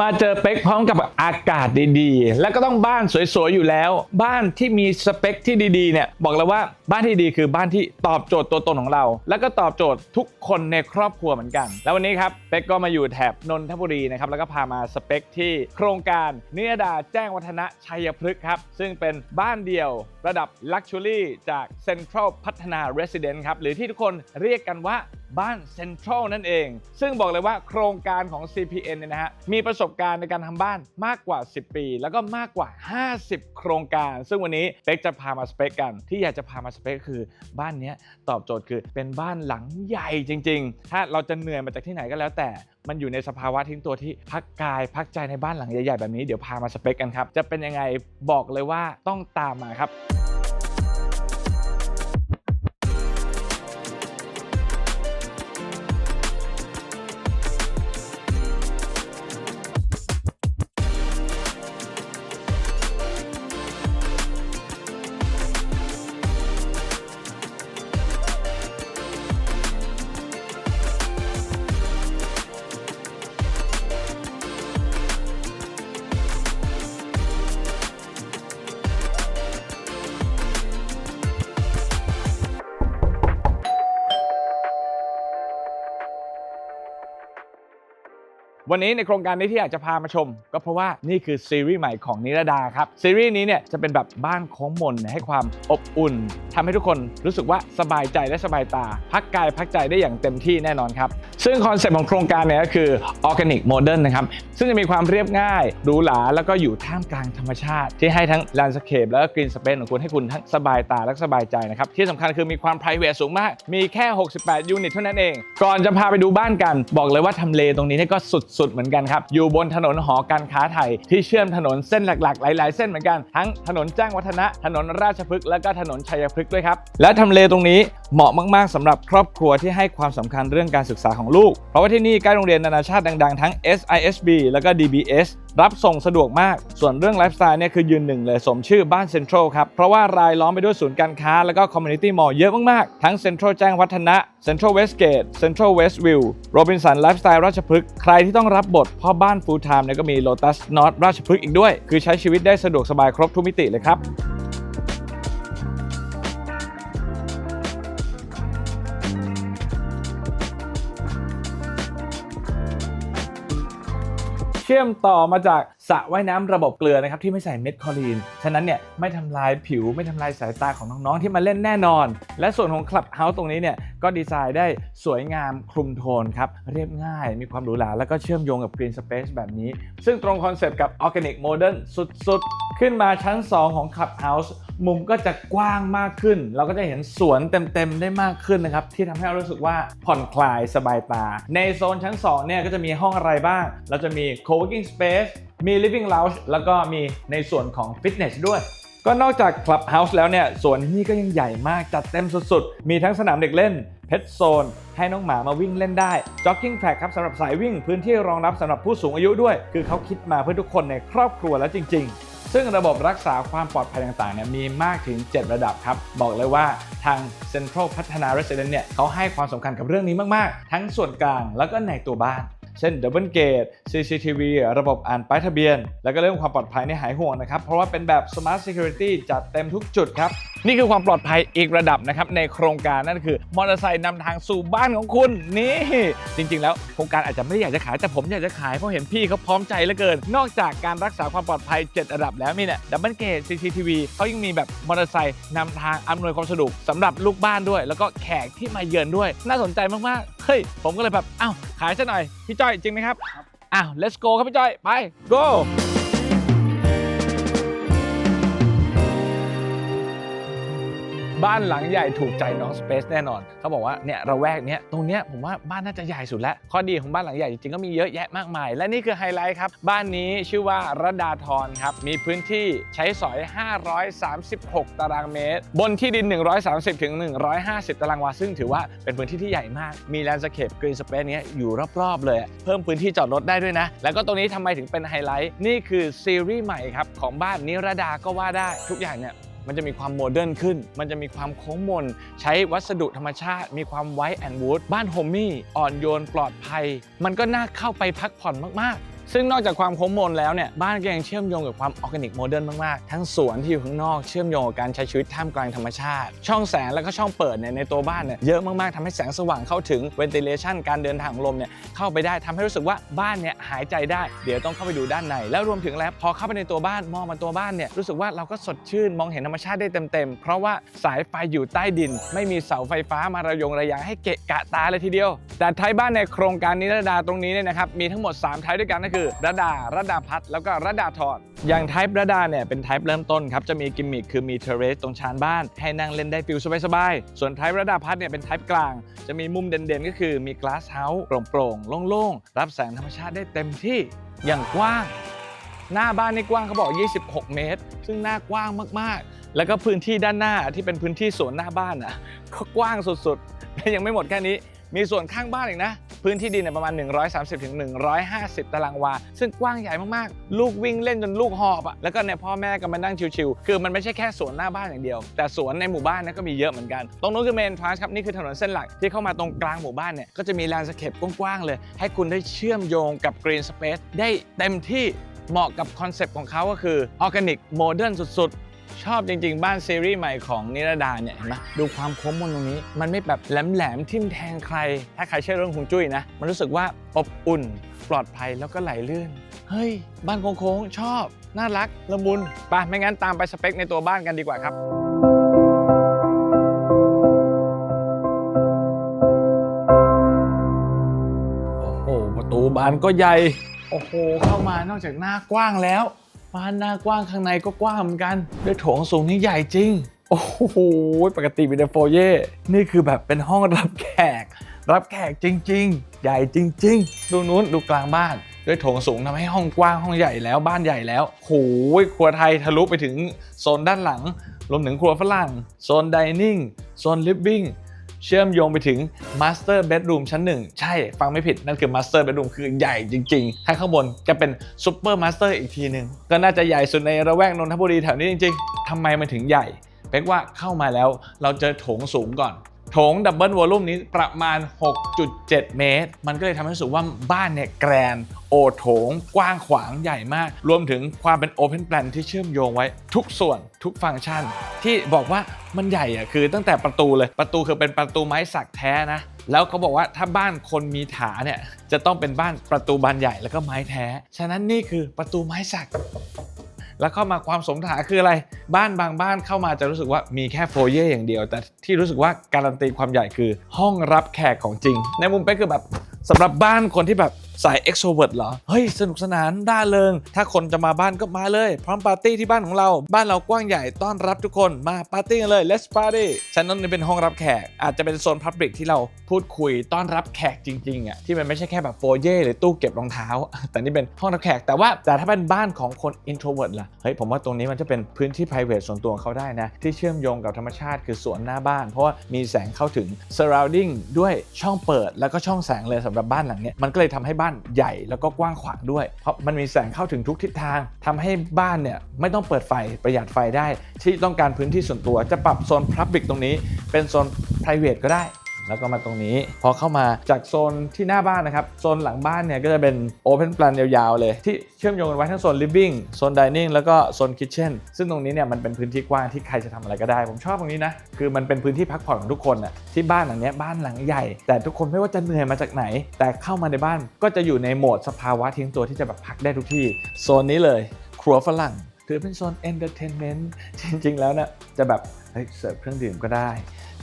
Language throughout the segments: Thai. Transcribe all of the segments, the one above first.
มาเจอเป๊กพร้อมกับอากาศดีๆ แล้วก็ต้องบ้านสวยๆ อยู่แล้ว บ้านที่มีสเปคที่ดีๆ เนี่ย บอกเลยว่าบ้านที่ดีคือบ้านที่ตอบโจทย์ตัวตนของเรา แล้วก็ตอบโจทย์ทุกคนในครอบครัวเหมือนกัน แล้ววันนี้ครับเป๊กก็มาอยู่แถบนนทบุรีนะครับ แล้วก็พามาสเปคที่โครงการเนียดาแจ้งวัฒนะชัยพฤกษ์ครับ ซึ่งเป็นบ้านเดียวระดับลักชัวรี่จากเซ็นทรัลพัฒนาเรสซิเดนต์ครับ หรือที่ทุกคนเรียกกันว่า บ้านเซ็นทรัลนั่นเอง ซึ่งบอกเลยว่าโครงการของ CPN เนี่ยนะฮะมีประสบการณ์ในการทำบ้านมากกว่า 10 ปี แล้วก็มากกว่า 50 โครงการ ซึ่งวันนี้เป๊กจะพามาสเปคกัน ที่อยากจะพามาสเปกคือบ้านนี้ตอบโจทย์คือเป็นบ้านหลังใหญ่จริง ๆ ถ้าเราจะเหนื่อยมาจากที่ไหนก็แล้วแต่มันอยู่ในสภาวะทิ้งตัวที่พักกายพักใจในบ้านหลังใหญ่ๆแบบนี้เดี๋ยวพามาสเปคกันครับ จะเป็นยังไงบอกเลยว่าต้องตามมาครับ วันนี้ในโครงการนี้ที่อยากจะพามาชม ก็เพราะว่านี่คือซีรีส์ใหม่ของนิรดาครับ ซีรีส์นี้เนี่ยจะเป็นแบบบ้านโค้งมนให้ความอบอุ่นทำให้ทุกคนรู้สึกว่าสบายใจและสบายตา พักกายพักใจได้อย่างเต็มที่แน่นอนครับ ซึ่งคอนเซ็ปต์ของโครงการเนี่ยก็คือออร์แกนิกโมเดิร์นนะครับ ซึ่งจะมีความเรียบง่ายหรูหราแล้วก็อยู่ท่ามกลางธรรมชาติ ที่ให้ทั้งแลนด์สเคปแล้วก็กรีนสเปซของคุณให้คุณทั้งสบายตาและสบายใจนะครับที่สำคัญคือมีความ p r i v a t สูงมากมีแค่ 68 ยูนิตเท่านั้นเอง ก่อนจะพาไปดูบ้านกัน บอกเลยว่าทำเลตรงนี้นี่ก็สุดๆเหมือนกันครับ อยู่บนถนนหอการค้าไทย ที่เชื่อมถนนเส้นหลักๆ หลาย ๆ เส้นเหมือนกัน ทั้งถนนแจ้งวัฒนะ ถนนราชพฤกษ์และก็ถนนชัยพฤกษ์ด้วยครับ และทำเลตรงนี้ เหมาะมาก ๆสำหรับครอบครัวที่ให้ความสำคัญเรื่องการศึกษาของลูก เพราะว่าที่นี่ใกล้โรงเรียนนานาชาติดัง ๆ ทั้ง SISB แล้วก็ DBS รับส่งสะดวกมาก ส่วนเรื่องไลฟ์สไตล์เนี่ยคือยืนหนึ่งเลยสมชื่อบ้านเซ็นทรัลครับ เพราะว่ารายล้อมไปด้วยศูนย์การค้า แล้วก็คอมมูนิตี้มอลล์เยอะมาก ๆ ทั้งเซ็นทรัลแจ้งวัฒนะเซ็นทรัลเวสเกตเซ็นทรัลเวสต์วิวโรบินสันไลฟ์สไตล์ราชพฤกษ์ใครที่ต้องรับบทพ่อบ้านฟูลไทม์เนี่ยก็มีโลตัสนอตราชพฤกษ์อีกด้วย คือใช้ชีวิตได้สะดวกสบายครบทุกมิติเลยครับ ชื่อมต่อมาจาก ระว่ายน้ำระบบเกลือนะครับที่ไม่ใส่เม็ดคลอรีน ฉะนั้นเนี่ยไม่ทำลายผิวไม่ทำลายสายตาของน้องๆที่มาเล่นแน่นอน และส่วนของคลับเฮาส์ตรงนี้เนี่ยก็ดีไซน์ได้สวยงามคลุมโทนครับเรียบง่ายมีความหรูหราแล้วก็เชื่อมโยงกับ Green Space แบบนี้ ซึ่งตรงคอนเซปต์กับ Organic Modern สุดๆ ขึ้นมาชั้น 2 ของ Clubhouse มุมก็จะกว้างมากขึ้น เราก็จะเห็นสวนเต็มๆ ได้มากขึ้นนะครับ ที่ทำให้เรารู้สึกว่าผ่อนคลายสบายตา ในโซนชั้น 2 เนี่ยก็จะมีห้องอะไรบ้าง เราจะมี co-working space มี living lounge แล้วก็มีในส่วนของ fitness ด้วย ก็นอกจาก Clubhouse แล้วเนี่ยสวนที่นี่ก็ยังใหญ่มากจัดเต็มสุดๆ มีทั้งสนามเด็กเล่น Pet Zone ให้น้องหมามาวิ่งเล่นได้ Jogging Track ครับสำหรับสายวิ่งพื้นที่รองรับสำหรับผู้สูงอายุด้วย คือเขาคิดมาเพื่อทุกคนในครอบครัวแล้วจริง ๆซึ่งระบบรักษาความปลอดภัยต่างๆเนี่ยมีมากถึง 7 ระดับครับ บอกเลยว่าทาง Central พัฒนา Resident เนี่ยเขาให้ความสำคัญกับเรื่องนี้มาก ๆ ทั้งส่วนกลางแล้วก็ในตัวบ้าน เช่นดับเบิลเกต CCTV ระบบอ่านป้ายทะเบียน แล้วก็เรื่องความปลอดภัยในหายห่วงนะครับ เพราะว่าเป็นแบบ Smart Security จัดเต็มทุกจุดครับ นี่คือความปลอดภัยอีกระดับนะครับในโครงการนั่นคือมอเตอร์ไซค์นำทางสู่บ้านของคุณนี่จริง ๆ แล้วโครงการอาจจะไม่ได้อยากจะขายแต่ผมอยากจะขายเพราะเห็นพี่เขาพร้อมใจเหลือเกิน นอกจากการรักษาความปลอดภัย 7 ระดับแล้วมีเนี่ย Double Gate CCTV เขายังมีแบบมอเตอร์ไซค์นำทางอำนวยความสะดวกสำหรับลูกบ้านด้วย แล้วก็แขกที่มาเยือนด้วย น่าสนใจมากๆเฮ้ยผมก็เลยแบบอ้าวขายซะหน่อยพี่จ้อยจริงไหมครับอ้าว let's go ครับพี่จ้อยไป go บ้านหลังใหญ่ถูกใจน้องสเปซแน่นอน เขาบอกว่าเนี่ยระแวกเนี้ยตรงเนี้ยผมว่าบ้านน่าจะใหญ่สุดแล้ว ข้อดีของบ้านหลังใหญ่จริงๆก็มีเยอะแยะมากมาย และนี่คือไฮไลท์ครับ บ้านนี้ชื่อว่าระดาทรครับ มีพื้นที่ใช้สอย 536 ตารางเมตร บนที่ดิน 130ถึง150 ตารางวาซึ่งถือว่าเป็นพื้นที่ที่ใหญ่มาก มีแลนด์สเคปกรีนสเปซเนี้ยอยู่รอบๆเลย เพิ่มพื้นที่จอดรถได้ด้วยนะ แล้วก็ตรงนี้ทำไมถึงเป็นไฮไลท์นี่คือซีรีส์ใหม่ครับของบ้านนิรดาก็ว่าได้ทุกอย่างเนี่ย มันจะมีความโมเดิร์นขึ้น มันจะมีความโค้งมน ใช้วัสดุธรรมชาติ มีความไวท์แอนด์วูดบ้านโฮมมี่อ่อนโยนปลอดภัย มันก็น่าเข้าไปพักผ่อนมากๆ ซึ่งนอกจากความโคมมนแล้วเนี่ยบ้านก็ยังเชื่อมโยงกับความออร์แกนิกโมเดิร์นมากๆ ทั้งสวนที่อยู่ข้างนอกเชื่อมโยงกับการใช้ชีวิตท่ามกลางธรรมชาติ ช่องแสงแล้วก็ช่องเปิดเนี่ยในตัวบ้านเนี่ยเยอะมากๆทำให้แสงสว่างเข้าถึงเวนติเลชันการเดินทางของลมเนี่ยเข้าไปได้ทำให้รู้สึกว่าบ้านเนี่ยหายใจได้ เดี๋ยวต้องเข้าไปดูด้านใน แล้วรวมถึงแล้วพอเข้าไปในตัวบ้านมองมาตัวบ้านเนี่ยรู้สึกว่าเราก็สดชื่นมองเห็นธรรมชาติได้เต็มๆ เพราะว่าสายไฟอยู่ใต้ดิน ไม่มีเสาไฟฟ้ามาระยงระยางให้เกะกะตาเลยทีเดียว แต่ไทยบ้านในโครงการนิรดาตรงนี้เนี่ยนะครับมีทั้งหมด3ไทป์ด้วยกันก็คือระดาระดาพัดแล้วก็ระดาทอดอย่างไทป์ระดาเนี่ยเป็นไทป์เริ่มต้นครับจะมีกิมมิคคือมีเทเรสตรงชานบ้าน ให้นั่งเล่นได้ฟิลสบายๆส่วนไทป์ระดาพัดเนี่ยเป็นไทป์กลาง จะมีมุมเด่นๆ ก็คือมีกลาสเฮาส์โปร่งๆโล่งๆรับแสงธรรมชาติได้เต็มที่อย่างกว้าง หน้าบ้านในกว้างเขาบอก 26 เมตร ซึ่งหน้ากว้างมากๆ แล้วก็พื้นที่ด้านหน้าที่เป็นพื้นที่สวนหน้าบ้านอะก็กว้างสุดๆและยังไม่หมดแค่นี้มีส่วนข้างบ้านอีกนะ พื้นที่ดินเนประมาณ 130-150 ตารางวา ซึ่งกว้างใหญ่มากๆ ลูกวิ่งเล่นจนลูกหอบอะแล้วก็เนี่ยพ่อแม่ก็มานั่งชิวๆคือมันไม่ใช่แค่สวนหน้าบ้านอย่างเดียว แต่สวนในหมู่บ้านนะก็มีเยอะเหมือนกัน ตรงนู้นคือเมนทรานส์ครับนี่คือถนนเส้นหลักที่เข้ามาตรงกลางหมู่บ้านเนี่ยก็จะมีแลนด์สเคปกว้างๆเลย ให้คุณได้เชื่อมโยงกับกรีนสเปซได้เต็มที่เหมาะกับคอนเซปต์ของเขาก็คือออร์แกนิกโมเดิร์นสุดๆ ชอบจริง ๆ บ้านซีรีส์ใหม่ของนิรดาเนี่ยเห็นไหมดูความคมมนตรงนี้ มันไม่แบบแหลมๆทิ่มแทงใคร ถ้าใครเชื่อเรื่องฮวงจุ้ยนะ มันรู้สึกว่าอบอุ่น ปลอดภัยแล้วก็ไหลลื่น เฮ้ย บ้านโค้งๆชอบ น่ารักละมุนไปไม่งั้นตามไปสเปคในตัวบ้านกันดีกว่าครับโอ้โหประตูบานก็ใหญ่โอ้โหเข้ามานอกจากหน้ากว้างแล้ว บ้านหน้ากว้างข้างในก็กว้างเหมือนกันด้วยโถงสูงนี่ใหญ่จริง โอ้โห ปกติมีแต่โฟเย่นี่คือแบบเป็นห้องรับแขก รับแขกจริง ๆ ใหญ่จริง ๆ ดูนู้นดูกลางบ้าน ด้วยโถงสูงทำให้ห้องกว้างห้องใหญ่แล้วบ้านใหญ่แล้วโหยครัวไทยทะลุไปถึงโซนด้านหลัง รวมถึงครัวฝรั่ง โซนดิเนิ่งโซนลิฟวิ่ง เชื่อมโยงไปถึง Master Bedroom ชั้นหนึ่งใช่ฟังไม่ผิดนั่นคือ Master Bedroom คือใหญ่จริงๆ ถ้าข้างบนจะเป็น Super Master อีกทีหนึ่งก็น่าจะใหญ่สุดในระแวกนนทบุรีแถวนี้จริงๆทำไมมันถึงใหญ่เป็กว่าเข้ามาแล้วเราเจอโถงสูงก่อน โถงดับเบิลวอลลุ่มนี้ประมาณ 6.7 เมตร มันก็เลยทำให้รู้สึกว่าบ้านเนี่ยแกรนโอโถงกว้างขวางใหญ่มาก รวมถึงความเป็นโอเพนแ a นที่เชื่อมโยงไว้ทุกส่วนทุกฟังก์ชัน ที่บอกว่ามันใหญ่อะคือตั้งแต่ประตูเลยประตูคือเป็นประตูไม้สักแท้นะแล้วเขาบอกว่าถ้าบ้านคนมีถาเนี่ยจะต้องเป็นบ้านประตูบานใหญ่แล้วก็ไม้แท้ ฉะนั้นนี่คือประตูไม้สัก แล้วเข้ามาความสมถาคืออะไร บ้านบางบ้านเข้ามาจะรู้สึกว่ามีแค่โฟเย่อย่างเดียว แต่ที่รู้สึกว่าการันตีความใหญ่คือห้องรับแขกของจริง ในมุมเป๊กคือแบบสำหรับบ้านคนที่แบบ สาย extrovert เหรอ เฮ้ย สนุกสนานร่าเริง ถ้าคนจะมาบ้านก็มาเลย พร้อมปาร์ตี้ที่บ้านของเรา บ้านเรากว้างใหญ่ต้อนรับทุกคนมาปาร์ตี้กันเลย let's party ชั้นนั้นเป็นห้องรับแขก อาจจะเป็นโซนพับ l ิ c ที่เราพูดคุยต้อนรับแขกจริงๆอะที่มันไม่ใช่แค่แบบโฟเย่หรือตู้เก็บรองเท้า แต่นี่เป็นห้องรับแขก แต่ว่าแต่ถ้าเป็นบ้านของคน introvert ล่ะเฮ้ยผมว่าตรงนี้มันจะเป็นพื้นที่ private ส่วนตัวของเขาได้นะที่เชื่อมโยงกับธรรมชาติคือสวนหน้าบ้าน เพราะว่ามีแสงเข้าถึง surrounding ด้วยช่องเปิดแล้วก็ช่องแสงเลยสำหรับบ้านหลังนี้มันก็เลยทำให้บ้านใหญ่แล้วก็กว้างขวางด้วย เพราะมันมีแสงเข้าถึงทุกทิศทางทำให้บ้านเนี่ยไม่ต้องเปิดไฟประหยัดไฟได้ ที่ต้องการพื้นที่ส่วนตัวจะปรับโซนพับบิกตรงนี้ เป็นโซน p r i v a t ก็ได้ แล้วก็มาตรงนี้ พอเข้ามาจากโซนที่หน้าบ้านนะครับ โซนหลังบ้านเนี่ยก็จะเป็น Open Plan ยาวๆเลย ที่เชื่อมโยงกันไว้ทั้งโซน Living โซน Dining แล้วก็โซน Kitchen ซึ่งตรงนี้เนี่ยมันเป็นพื้นที่กว้างที่ใครจะทำอะไรก็ได้ ผมชอบตรงนี้นะคือมันเป็นพื้นที่พักผ่อนของทุกคนน่ะที่บ้านหลังนี้บ้านหลังใหญ่ แต่ทุกคนไม่ว่าจะเหนื่อยมาจากไหน แต่เข้ามาในบ้านก็จะอยู่ในโหมดสภาวะทิ้งตัวที่จะแบบพักได้ทุกที่โซนนี้เลย ครัวฝรั่งถือเป็นโซน entertainment จริง ๆ แล้วเนี่ยจะแบบเฮ้ยเสิร์ฟเครื่องดื่มก็ได้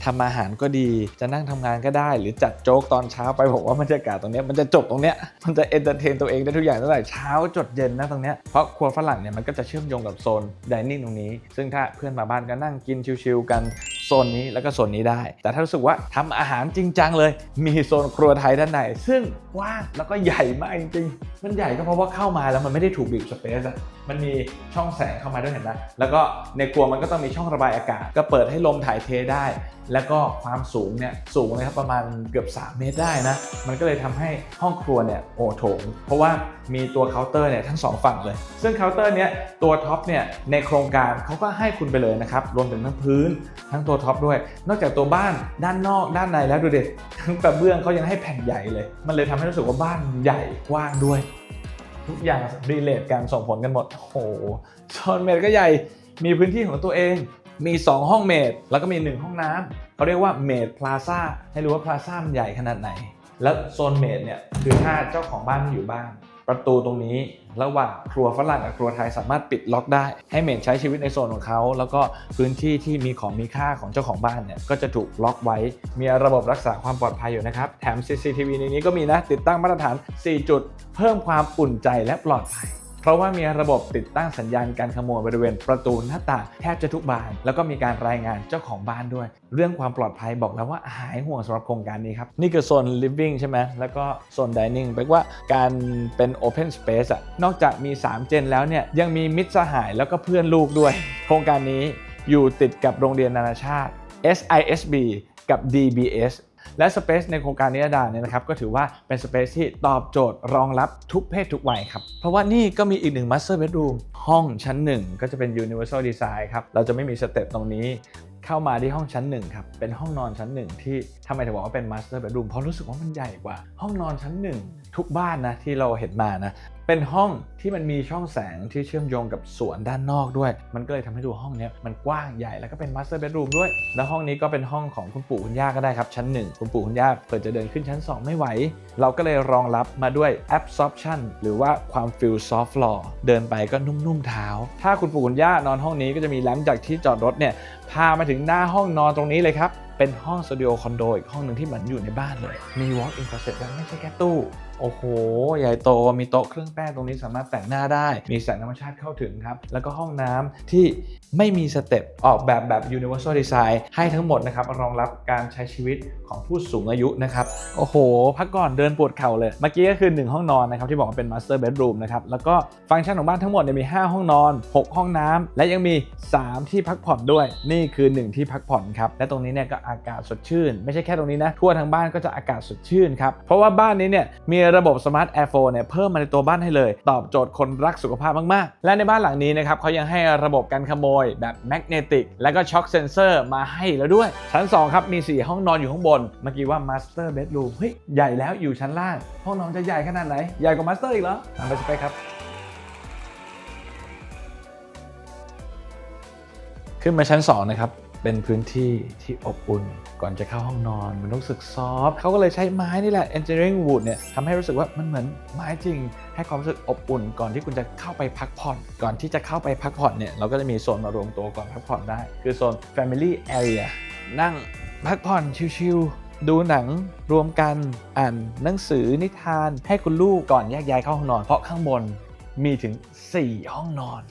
ทำอาหารก็ดี จะนั่งทำงานก็ได้ หรือจัดโจ๊กตอนเช้าไปบอกว่าบรรยากาศตรงนี้มันจะจบตรงเนี้ยมันจะเอนเตอร์เทนตัวเองได้ทุกอย่างตั้งแต่เช้าจดเย็นนะตรงเนี้ยเพราะครัวฝรั่งเนี่ยมันก็จะเชื่อมโยงกับโซนดิเนิ่งตรงนี้ ซึ่งถ้าเพื่อนมาบ้านก็นั่งกินชิวๆกันโซนนี้แล้วก็โซนนี้ได้ แต่ถ้ารู้สึกว่าทำอาหารจริงจังเลย มีโซนครัวไทยด้านในซึ่งกว้างแล้วก็ใหญ่มากจริงๆมันใหญ่ก็เพราะว่าเข้ามาแล้วมันไม่ได้ถูกบีบสเปซอะ มันมีช่องแสงเข้ามาด้วยเห็นไหมแล้วก็ในครัวมันก็ต้องมีช่องระบายอากาศ ก็เปิดให้ลมถ่ายเทได้ แล้วก็ความสูงเนี่ยสูงเลยครับประมาณเกือบ 3 เมตรได้นะ มันก็เลยทำให้ห้องครัวเนี่ยโอโถง เพราะว่ามีตัวเคาน์เตอร์เนี่ยทั้งสองฝั่งเลย ซึ่งเคาน์เตอร์เนี่ยตัวท็อปเนี่ยในโครงการเขาก็ให้คุณไปเลยนะครับ รวมถึงทั้งพื้นทั้งตัวท็อปด้วย นอกจากตัวบ้านด้านนอกด้านในแล้วดูเด็ดทั้งกระเบื้องเขายังให้แผ่นใหญ่เลย มันเลยทำให้รู้สึกว่าบ้านใหญ่กว้างด้วย ทุกอย่างรีเลทการส่งผลกันหมด โอ้โหโซนเมดก็ใหญ่ มีพื้นที่ของตัวเอง มี 2 ห้องเมดแล้วก็มี 1 ห้องน้ำเขาเรียกว่าเมดพลาซ่าให้รู้ว่าพลาซ่ามันใหญ่ขนาดไหน แล้วโซนเมดเนี่ยคือถ้าเจ้าของบ้านไม่อยู่บ้าน ประตูตรงนี้ระหว่างครัวฝรั่งกับครัวไทยสามารถปิดล็อกได้ ให้เหมดใช้ชีวิตในโซนของเขา แล้วก็พื้นที่ที่มีของมีค่าของเจ้าของบ้านเนี่ยก็จะถูกล็อกไว้ มีระบบรักษาความปลอดภัยอยู่นะครับ แถม CCTV ในนี้ก็มีนะ ติดตั้งมาตรฐาน 4 จุด เพิ่มความอุ่นใจและปลอดภัย เพราะว่ามีระบบติดตั้งสัญญาณการขโมยบริเวณประตูหน้าต่างแทบจะทุกบาน แล้วก็มีการรายงานเจ้าของบ้านด้วย เรื่องความปลอดภัยบอกแล้วว่าหายห่วงสำหรับโครงการนี้ครับ นี่คือโซน living ใช่ไหมแล้วก็โซน dining แปลว่าการเป็น open space อะนอกจากมี 3 เจนแล้วเนี่ยยังมีมิตรสหายแล้วก็เพื่อนลูกด้วย โครงการนี้อยู่ติดกับโรงเรียนนานาชาติ SISB กับ DBS และสเปซในโครงการนิรดาเนี่ยนะครับก็ถือว่าเป็นสเปซที่ตอบโจทย์รองรับทุกเพศทุกวัยครับ เพราะว่านี่ก็มีอีกหนึ่ง master bedroom ห้องชั้นหนึ่งก็จะเป็น universal design ครับ เราจะไม่มีสเต็ปตรงนี้เข้ามาที่ห้องชั้นหนึ่งครับ เป็นห้องนอนชั้นหนึ่งที่ทำไมถึงบอกว่าเป็น master bedroom เพราะรู้สึกว่ามันใหญ่กว่า ห้องนอนชั้นหนึ่งทุกบ้านนะที่เราเห็นมานะ เป็นห้องที่มันมีช่องแสงที่เชื่อมโยงกับสวนด้านนอกด้วย มันก็เลยทำให้ดูห้องนี้มันกว้างใหญ่แล้วก็เป็น master bedroom ด้วย แล้วห้องนี้ก็เป็นห้องของคุณปู่คุณย่าก็ได้ครับ ชั้น 1 คุณปู่คุณย่าเผื่อจะเดินขึ้นชั้น 2 ไม่ไหว เราก็เลยรองรับมาด้วย absorption หรือว่าความ feel soft floor เดินไปก็นุ่มๆเท้า ถ้าคุณปู่คุณย่านอนห้องนี้ก็จะมีแลมจากที่จอดรถเนี่ยพามาถึงหน้าห้องนอนตรงนี้เลยครับ เป็นห้องสตูดิโอคอนโดอีกห้องหนึ่งที่เหมือนอยู่ในบ้านเลย มี walk in closet ด้วยไม่ใช่แค่ตู้ โอ้โห ใหญ่โต มีโต๊ะเครื่องแป้งตรงนี้สามารถแต่งหน้าได้ มีแสงธรรมชาติเข้าถึงครับ แล้วก็ห้องน้ำที่ไม่มีสเต็ปออกแบบแบบ universal design ให้ทั้งหมดนะครับ รองรับการใช้ชีวิตของผู้สูงอายุนะครับ โอ้โห พักก่อนเดินปวดเข่าเลย เมื่อกี้ก็คือ 1 ห้องนอนนะครับ ที่บอกว่าเป็น master bedroom นะครับ แล้วก็ฟังก์ชันของบ้านทั้งหมดเนี่ยมี 5 ห้องนอน 6 ห้องน้ำและยังมี 3 ที่พักผ่อนด้วย นี่คือ 1 ที่พักผ่อนครับ และตรงนี้เนี่ยก็อากาศสดชื่น ไม่ใช่แค่ตรงนี้นะ ทั่วทั้งบ้านก็จะอากาศสดชื่นครับ เพราะว่าบ้านนี้เนี่ยมีระบบ smart air flow เนี่ยเพิ่มมาในตัวบ้านให้เลย ตอบโจทย์คนรักสุขภาพมากๆ และในบ้านหลังนี้นะครับเขายังให้ระบบการขโมยแบบ magnetic และก็ shock sensor มาให้แล้วด้วย ชั้น 2 ครับ มี 4 ห้องนอนอยู่ข้างบน เมื่อกี้ว่า master bedroom เฮ้ย ใหญ่แล้วอยู่ชั้นล่าง ห้องนอนจะใหญ่ขนาดไหน ใหญ่กว่า master อีกเหรอตามไปสเปคครับขึ้นมาชั้น 2 นะครับ เป็นพื้นที่ที่อบอุ่น ก่อนจะเข้าห้องนอน มันรู้สึกซอฟต์เขาก็เลยใช้ไม้นี่แหละ engineering wood เนี่ยทำให้รู้สึกว่ามันเหมือนไม้จริง ให้ความรู้สึกอบอุ่น ก่อนที่คุณจะเข้าไปพักผ่อน ก่อนที่จะเข้าไปพักผ่อนเนี่ยเราก็จะมีโซนมารวมตัวก่อนพักผ่อนได้ คือโซน family area นั่งพักผ่อนชิลๆดูหนังรวมกันอ่านหนังสือนิทาน ให้คุณลูกก่อนแยกย้ายเข้าห้องนอน เพราะข้างบนมีถึง 4 ห้องนอน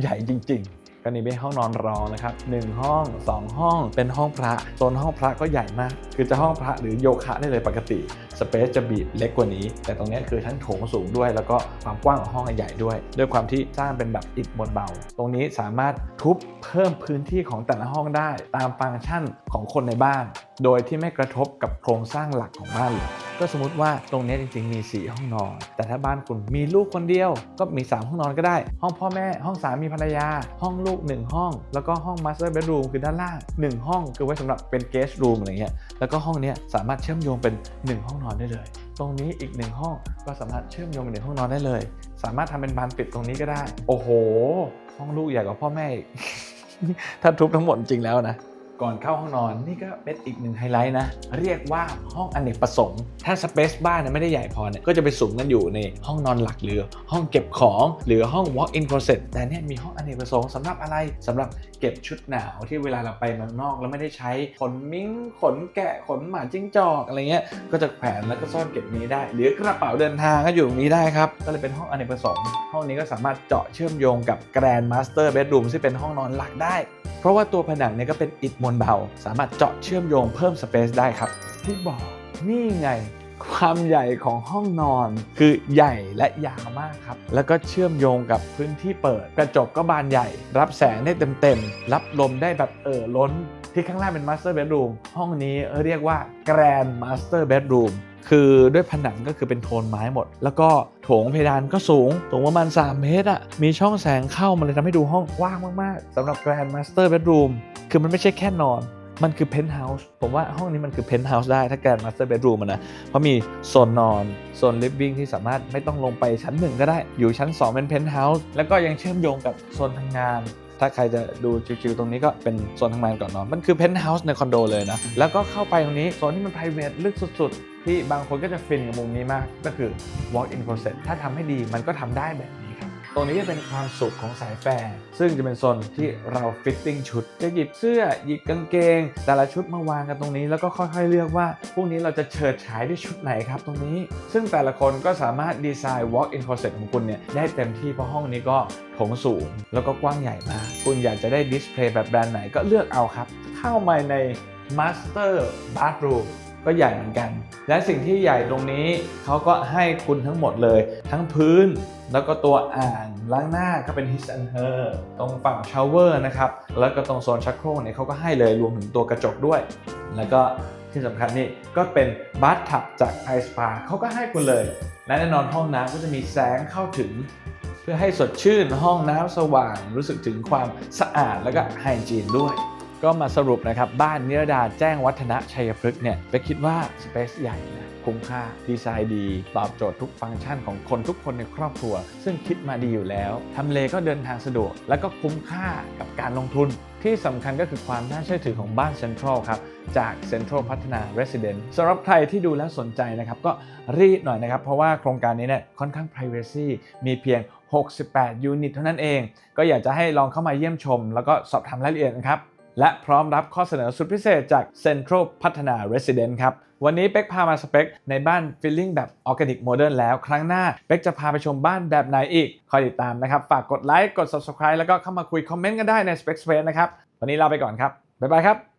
ใหญ่จริง ๆ ก็นี่เป็นห้องนอนรองนะครับ1ห้อง 2 ห้อง เป็นห้องพระโซนห้องพระก็ใหญ่มาก คือจะห้องพระหรือโยคะได้เลยปกติสเปซจะบีบเล็กกว่านี้ แต่ตรงนี้คือทั้งโถงสูงด้วย แล้วก็ความกว้างของห้องใหญ่ด้วย ด้วยความที่สร้างเป็นแบบอิฐบนเบา ตรงนี้สามารถทุบเพิ่มพื้นที่ของแต่ละห้องได้ ตามฟังก์ชันของคนในบ้าน โดยที่ไม่กระทบกับโครงสร้างหลักของบ้านเลย ก็สมมติว่าตรงนี้จริง ๆ มี 4 ห้องนอน แต่ถ้าบ้านคุณมีลูกคนเดียว ก็มี 3 ห้องนอนก็ได้ ห้องพ่อแม่ ห้องสามีภรรยา ห้องลูก 1 ห้อง แล้วก็ห้อง master bedroom คือด้านล่าง 1 ห้องคือไว้สำหรับเป็น guest room อะไรเงี้ย แล้วก็ห้องนี้สามารถเชื่อมโยงเป็น 1 ห้องนอนได้เลย ตรงนี้อีก 1 ห้องก็สามารถเชื่อมโยงเป็นหนึ่งห้องนอนได้เลย สามารถทำเป็นบานปิดตรงนี้ก็ได้ โอ้โห ห้องลูกใหญ่กว่าพ่อแม่อีกถ้าทุบทั้งหมดจริงแล้วนะ ก่อนเข้าห้องนอนนี่ก็เป็นอีกหนึ่งไฮไลท์นะ เรียกว่าห้องอเนกประสงค์ ถ้าสเปซบ้านไม่ได้ใหญ่พอเนี่ยก็จะไปสุมกันอยู่ในห้องนอนหลักหรือห้องเก็บของหรือห้อง walk in closet แต่เนี่ยมีห้องอเนกประสงค์สำหรับอะไรสำหรับเก็บชุดหนาวที่เวลาเราไปเมืองนอกแล้วไม่ได้ใช้ขนมิ้งขนแกะขนหมาจิ้งจอกอะไรเงี้ยก็จะแขวนแล้วก็ซ่อนเก็บนี้ได้ หรือกระเป๋าเดินทางก็อยู่ตรงนี้ได้ครับก็เลยเป็นห้องอเนกประสงค์ห้องนี้ก็สามารถเจาะเชื่อมโยงกับ Grand Master Bedroom ซึ่งเป็นห้องนอนหลักได้ เพราะว่าตัวผนังเนี่ยก็เป็นอิฐมวลเบา สามารถเจาะเชื่อมโยงเพิ่มสเปซได้ครับ ที่บอกนี่ไงความใหญ่ของห้องนอนคือใหญ่และยาวมากครับ แล้วก็เชื่อมโยงกับพื้นที่เปิด กระจกก็บานใหญ่ รับแสงได้เต็มๆ รับลมได้แบบเอ่อล้น ที่ข้างล่างเป็น Master Bedroom ห้องนี้เรียกว่า Grand Master Bedroom คือด้วยผนังก็คือเป็นโทนไม้หมด แล้วก็โถงเพดานก็สูงสูงประมาณ 3 เมตรอะมีช่องแสงเข้ามาเลยทำให้ดูห้องกว้างมากๆสำหรับ Grand Master Bedroom คือมันไม่ใช่แค่นอนมันคือเพนท์เฮาส์ผมว่าห้องนี้มันคือเพนท์เฮาส์ได้ถ้าแกรนด์มาสเตอร์เบดรูมนะเพราะมีโซนนอน โซนลิฟวิ่งที่สามารถไม่ต้องลงไปชั้นหนึ่งก็ได้ อยู่ชั้น 2 เป็นเพนท์เฮาส์แล้วก็ยังเชื่อมโยงกับโซนทำงาน ถ้าใครจะดูชิวๆตรงนี้ก็เป็นโซนทำงานก่อนนอน มันคือเพนท์เฮาส์ในคอนโดเลยนะ แล้วก็เข้าไปตรงนี้ โซนที่มัน p r i v a t ลึกสุดๆ ที่บางคนก็จะฟินกับมุมนี้มาก ก็คือ walk in closet ถ้าทำให้ดีมันก็ทำได้แบบนี้ครับ ตรงนี้จะเป็นความสุขของสายแฟร์ซึ่งจะเป็นโซนที่เราฟิตติ้งชุด จะหยิบเสื้อหยิบกางเกง แต่ละชุดมาวางกันตรงนี้ แล้วก็ค่อยๆเลือกว่าพวกนี้เราจะเฉิดฉายด้วยชุดไหนครับตรงนี้ ซึ่งแต่ละคนก็สามารถดีไซน์ walk in closet ของคุณเนี่ยได้เต็มที่เพราะห้องนี้ก็โถงสูง แล้วก็กว้างใหญ่มากคุณอยากจะได้ดิสเพลย์แบบแบรนด์ไหนก็เลือกเอาครับ เข้ามาใน Master Bathroom ก็ใหญ่เหมือนกัน และสิ่งที่ใหญ่ตรงนี้เขาก็ให้คุณทั้งหมดเลย ทั้งพื้นแล้วก็ตัวอ่างล้างหน้าก็เป็น his and her ตรงฝั่งชาวเวอร์นะครับ แล้วก็ตรงโซนชักโครกเนี่ยเขาก็ให้เลยรวมถึงตัวกระจกด้วย แล้วก็ที่สำคัญนี่ก็เป็นบาร์ทับจากไอสปาเขาก็ให้คุณเลย และแน่นอนห้องน้ำก็จะมีแสงเข้าถึง เพื่อให้สดชื่นห้องน้ำสว่างรู้สึกถึงความสะอาดแล้วก็ไฮจีนด้วย ก็มาสรุปนะครับ บ้านนิรดาแจ้งวัฒนะชัยพฤกษ์เนี่ยไปคิดว่าสเปซใหญ่นะคุ้มค่าดีไซน์ดี ตอบโจทย์ทุกฟังก์ชันของคนทุกคนในครอบครัว ซึ่งคิดมาดีอยู่แล้วทำเลก็เดินทางสะดวก และก็คุ้มค่ากับการลงทุน ที่สำคัญก็คือความน่าเชื่อถือของบ้านเซ็นทรัลครับจากเซ็นทรัลพัฒนา Resident สำหรับใครที่ดูแล้วสนใจนะครับก็รีบหน่อยนะครับ เพราะว่าโครงการนี้เนี่ยค่อนข้าง Privacy มีเพียง 68 ยูนิตเท่านั้นเอง ก็อยากจะให้ลองเข้ามาเยี่ยมชม แล้วก็สอบถามรายละเอียดนะครับ และพร้อมรับข้อเสนอสุดพิเศษจาก Central พัฒนา Resident ครับ วันนี้เป็กพามาสเปคในบ้านฟิลลิ่งแบบออร์แกนิกโมเดิร์นแล้ว ครั้งหน้าเป็กจะพาไปชมบ้านแบบไหนอีก คอยติดตามนะครับ ฝากกดไลค์กด Subscribe แล้วก็เข้ามาคุยคอมเมนต์กันได้ใน Spec Space นะครับ วันนี้ลาไปก่อนครับ บ๊ายบายครับ